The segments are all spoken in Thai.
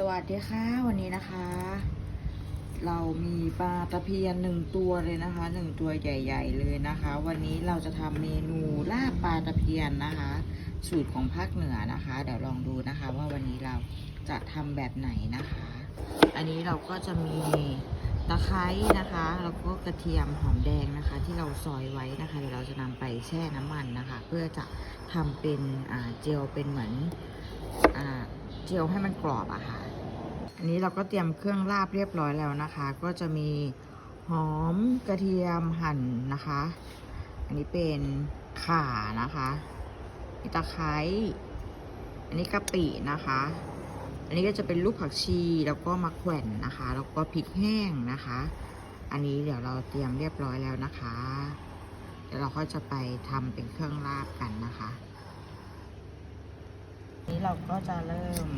สวัสดีค่ะวันนี้นะคะ เรามีปลาตะเพียนหนึ่งตัวเลยนะคะหนึ่งตัวใหญ่ ๆ เลยนะคะ วันนี้เราจะทำเมนูลาบปลาตะเพียนนะคะ สูตรของภาคเหนือนะคะ เดี๋ยวลองดูนะคะ ว่าวันนี้เราจะทำแบบไหนนะคะ อันนี้เราก็จะมีตะไคร้นะคะแล้วก็กระเทียมหอมแดงนะคะ ที่เราซอยไว้นะคะเดี๋ยวเราจะนำไปแช่น้ำมันนะคะ เพื่อจะทำเป็นเจลเป็นเหมือนอ่าเจลให้มันกรอบอะค่ะ อันนี้เราก็เตรียมเครื่องลาบเรียบร้อยแล้วนะคะ ก็จะมีหอมกระเทียมหั่นนะคะ อันนี้เป็นข่านะคะมีตะไคร้อันนี้กะปินะคะ อันนี้ก็จะเป็นลูกผักชีแล้วก็มะแขวนนะคะ แล้วก็พริกแห้งนะคะ อันนี้เดี๋ยวเราเตรียมเรียบร้อยแล้วนะคะ เดี๋ยวเราก็จะไปทำเป็นเครื่องลาบกันนะคะ นี้เราก็จะเริ่ม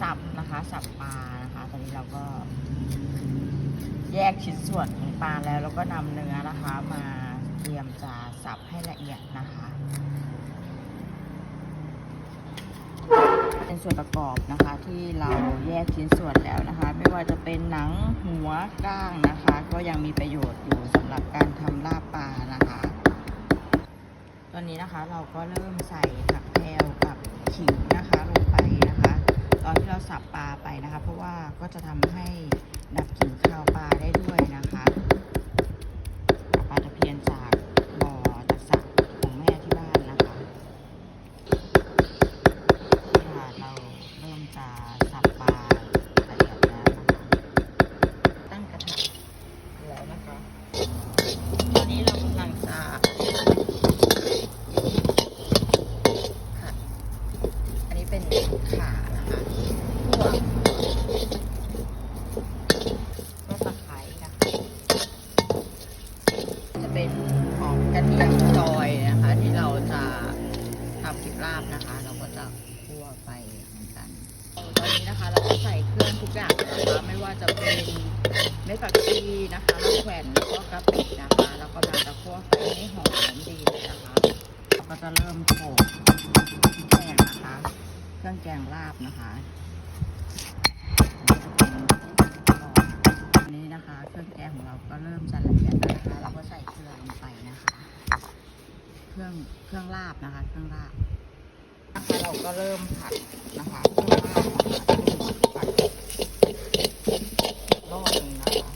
สับนะคะสับปลานะคะ ตอนนี้เราก็ แยกชิ้นส่วนของปลาแล้วแล้วก็นำเนื้อนะคะ มาเตรียมจะสับให้ละเอียดนะคะ เป็นส่วนประกอบนะคะที่เราแยกชิ้นส่วนแล้วนะคะ ไม่ว่าจะเป็นหนังหัวก้างนะคะ ก็ยังมีประโยชน์อยู่สำหรับการทำลาบปลานะคะ ตอนนี้นะคะเราก็เริ่มใส่ผักแพรวกับขิงนะคะลง ตอนที่เราสับปลาไปนะคะ เพราะว่าก็จะทำให้ดับกลิ่นคาวปลาได้ด้วยนะคะปลาตะเพียนจากบ่อจากสระของแม่ที่บ้านนะคะค่ะเราเริ่มจะสับปลาละเอียดแล้วนะคะตั้งกระทะแล้วนะคะ ตอนนี้เรากำลังจะ ค่ะ อันนี้เป็นขานะคะพวกก็ตะไคร้นะคะ จะเป็นของกระเทียมซอยนะคะ ที่เราจะทำพริกลาบนะคะ เราก็จะคั่วไปเหมือนกัน ตอนนี้นะคะเราก็ใส่เครื่องทุกอย่างนะคะ ไม่ว่าจะเป็นเม็ดผักชีนะคะมะแขวนแล้วก็กระปินะคะ แล้วก็เราจะคั่วไฟให้หอมดีนะคะเราก็จะเริ่มโขลกพริกแกงนะคะ เครื่องแกงลาบนะคะอันนี้นะคะ เครื่องแกงของเราก็เริ่มจะละเอียดนะคะ เราก็ใส่เกลือลงไปนะคะ เครื่องเครื่องลาบนะคะ เครื่องลาบนะคะเราก็เริ่มผัดนะคะเพื่อว่าผัดรอบหนึ่งนะคะ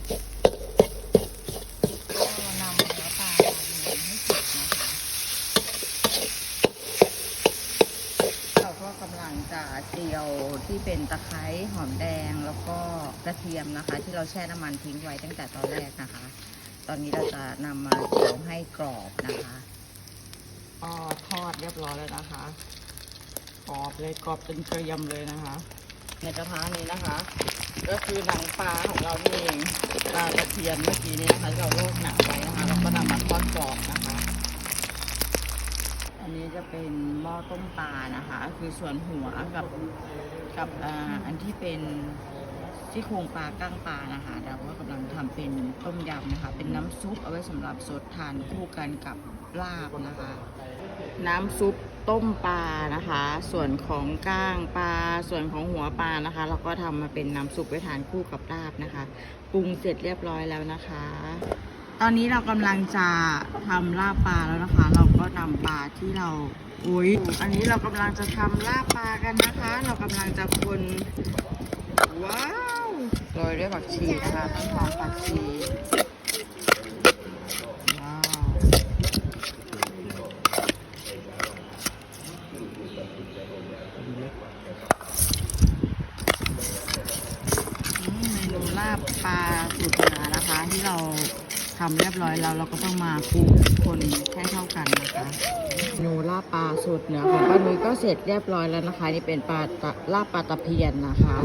ก็นำเนื้อปลามาเรียงให้สุกนะคะเราก็กำลังจะเจียว ที่เป็นตะไคร้หอมแดงแล้วก็กระเทียมนะคะ ที่เราแช่น้ำมันทิ้งไว้ตั้งแต่ตอนแรกนะคะ ตอนนี้เราจะนำมาเจียวให้กรอบนะคะก็ทอดเรียบร้อยแล้วนะคะกรอบเลยกรอบจนเกรียมเลยนะคะ ในกระทะนี้นะคะ ก็คือหนังปลาของเราเองปลาตะเพียนเมื่อกี้นี้นะคะเราโลกหนังไว้นะคะแล้วก็นำมาทอดกรอบนะคะ อันนี้จะเป็นหม้อต้มปลานะคะ คือส่วนหัวกับกับอ,อันที่เป็นซี่โครงปลาก้างปลานะคะเราก็กำลังทำเป็นต้มยำนะคะ เป็นน้ำซุปเอาไว้สำหรับสดทานคู่กันกับลาบนะคะ น้ำซุปต้มปลานะคะ ส่วนของก้างปลา ส่วนของหัวปลานะคะ เราก็ทำมาเป็นน้ำซุปไว้ทานคู่กับลาบนะคะ ปรุงเสร็จเรียบร้อยแล้วนะคะ ตอนนี้เรากำลังจะทำลาบปลาแล้วนะคะ เราก็นำปลาที่เราอุ้ยอันนี้เรากำลังจะทำลาบปลากันนะคะ เรากำลังจะคนว้าวโรยด้วยผักชีนะคะต้นหอมผักชีว้าวเมนูลาบปลาสูตรเหนือนะคะที่เรา ทำเรียบร้อยแล้วเราก็ต้องมาปรุงคนให้เท่ากันนะคะเมนูลาบปลาสูตรเหนือของป้านุ้ยก็เสร็จเรียบร้อยแล้วนะคะ นี่เป็นปลาลาบปลาตะเพียนนะคะ